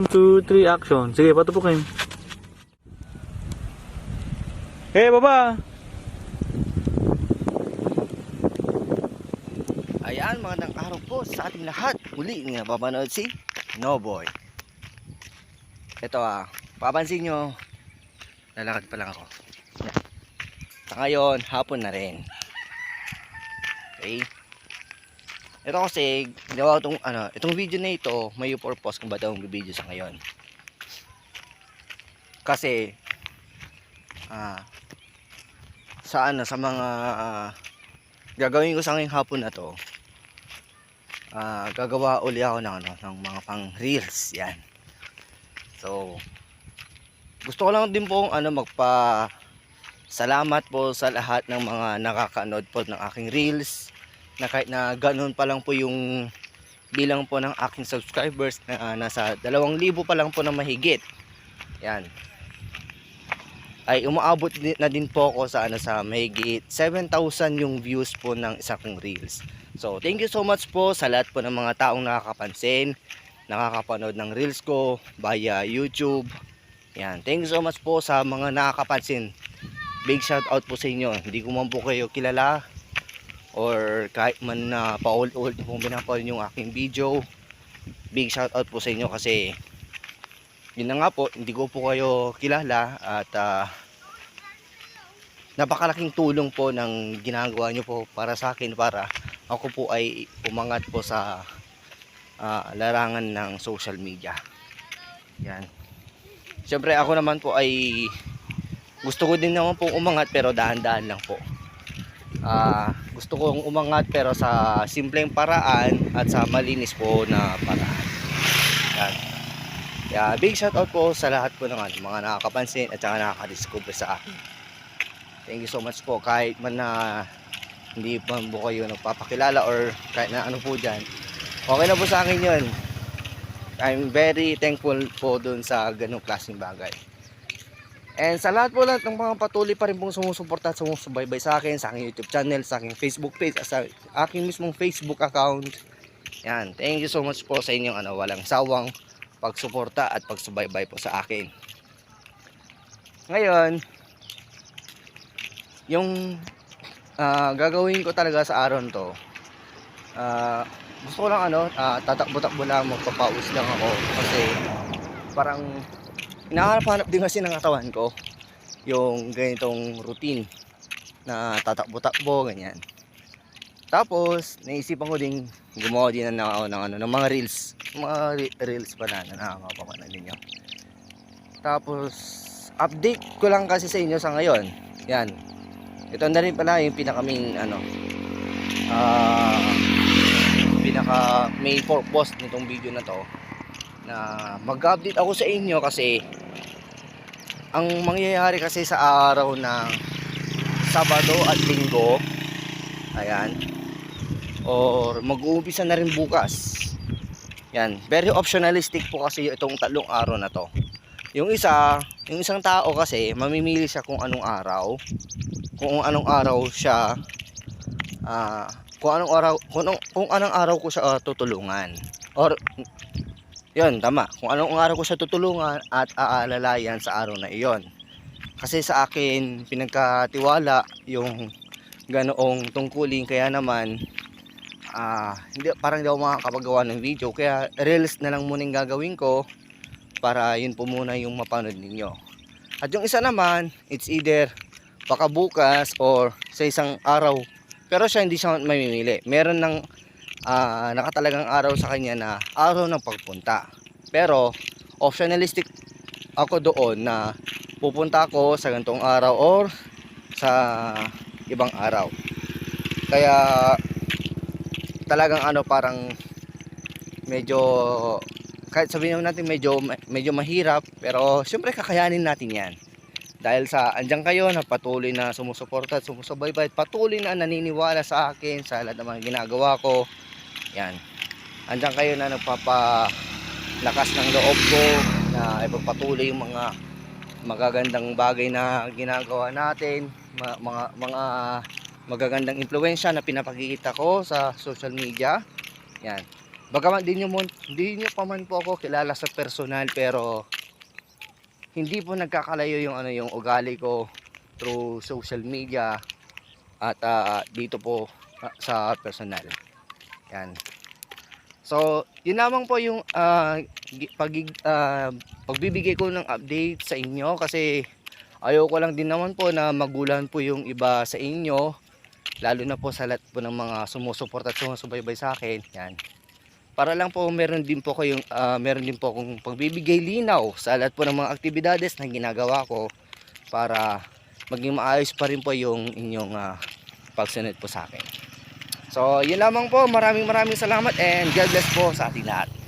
2, 3, action. Sige, patupukin. Hey, baba! Ayan, magandang araw po sa ating lahat. Muli nga papanood si Noboy. Ito ah, papansin nyo, lalakad pa lang ako. Sa ngayon, hapon na rin. Okay? Ito kasi, ginawa itong, ano, itong video na ito, may purpose kung ba't akong video sa ngayon. Kasi, ah, sa ano, sa mga ah, gagawin ko sa ngayong hapon na to, ah gagawa uli ako ng ano ng mga pang reels yan so gusto ko lang din po ano magpa salamat po sa lahat ng mga nakakanood po ng aking reels na kahit na ganun pa lang po yung bilang po ng aking subscribers na ah, nasa 2,000 pa lang po na mahigit yan ay umaabot na din po ako sa ano sa mahigit 7,000 yung views po ng isa kong reels So, thank you so much po sa lahat po ng mga taong nakakapansin, nakakapanood ng reels ko via YouTube. Yan, thank you so much po sa mga nakakapansin. Big shout out po sa inyo. Hindi ko man po kayo kilala or kahit man na paulit-ulit niyo pong pinapanood yung aking video. Big shout out po sa inyo kasi yun na nga po, hindi ko po kayo kilala at ah, napakalaking tulong po ng ginagawa nyo po para sa akin para ako po ay umangat po sa ah, larangan ng social media. Yan. Siyempre ako naman po ay gusto ko din naman po umangat pero dahan-dahan lang po. Ah, gusto kong umangat pero sa simpleng paraan at sa malinis po na paraan. Yan. Yeah, big shout out po sa lahat po ano, mga nakakapansin at saka nakaka-discover sa akin. Thank you so much po kahit man na hindi pa po kayo nagpapakilala or kahit na ano po dyan. Okay na po sa akin yun. I'm very thankful po dun sa ganong klaseng bagay. And sa lahat po lahat ng mga patuloy pa rin pong sumusuporta at sumusubaybay sa akin, sa aking YouTube channel, sa aking Facebook page, sa aking mismong Facebook account. Yan, thank you so much po sa inyong ano, walang sawang pagsuporta at pagsubaybay po sa akin. Ngayon, yung ah, gagawin ko talaga sa araw to, ah, gusto ko lang ano, ah, tatakbo-takbo lang, magpapaus lang ako kasi parang hinahanap-hanap din kasi ng katawan ko yung ganitong routine na tatakbo-takbo, ganyan. Tapos, naisipan ko din gumawa din na ako ng, ano, ng mga reels. Mga re- reels pa na, na nakakapapanan ninyo. Tapos, update ko lang kasi sa inyo sa ngayon. Yan. Ito na rin pala yung pinaka main, ano, ah, pinaka main purpose nitong video na to na mag-update ako sa inyo kasi ang mangyayari kasi sa araw ng Sabado at Linggo ayan or mag-uumpisa na rin bukas. Yan very optionalistic po kasi itong tatlong araw na to. Yung isa yung isang tao kasi mamimili siya kung anong araw kung anong araw siya ah kung anong araw kung anong, kung anong araw ko siya ah, tutulungan. Or yun tama. Kung anong araw ko siya tutulungan at aalalayan sa araw na iyon. Kasi sa akin pinagkatiwala yung ganoong tungkulin. Kaya naman ah hindi parang hindi ako makakapagawa ng video. Kaya reels na lang muna yung gagawin ko para yun po muna yung mapanood ninyo. At yung isa naman it's either baka bukas or sa isang araw. Pero siya hindi siya mamimili. Meron ng ah, nakatalagang araw sa kanya na araw ng pagpunta. Pero optionalistic ako doon na pupunta ako sa ganitong araw or sa ibang araw. Kaya talagang ano parang medyo kahit sabihin naman natin medyo medyo mahirap pero syempre kakayanin natin yan. Dahil sa andyan kayo na patuloy na sumusuporta at sumusubaybay at patuloy na naniniwala sa akin sa lahat ng mga ginagawa ko yan. Andyan kayo na nagpapalakas ng loob ko na ipagpatuloy yung mga magagandang bagay na ginagawa natin mga mga, mga magagandang impluensya na pinapakikita ko sa social media. Yan. Bagaman di nyo, mon- di nyo pa man po ako kilala sa personal pero hindi po nagkakalayo yung ano yung ugali ko through social media at ah, dito po sa personal. Yan. So, yun lamang po yung gi- pagig, ah, pagbibigay ko ng update sa inyo kasi ayoko lang din naman po na magulan po yung iba sa inyo lalo na po sa lahat po ng mga sumusuporta at sumusubaybay sa akin. Yan. Para lang po meron din po kayong ah, meron din po akong pagbibigay linaw sa lahat po ng mga aktibidades na ginagawa ko para maging maayos pa rin po yung inyong ah, pagsunod po sa akin. So, yun lamang po. Maraming maraming salamat and God bless po sa ating lahat.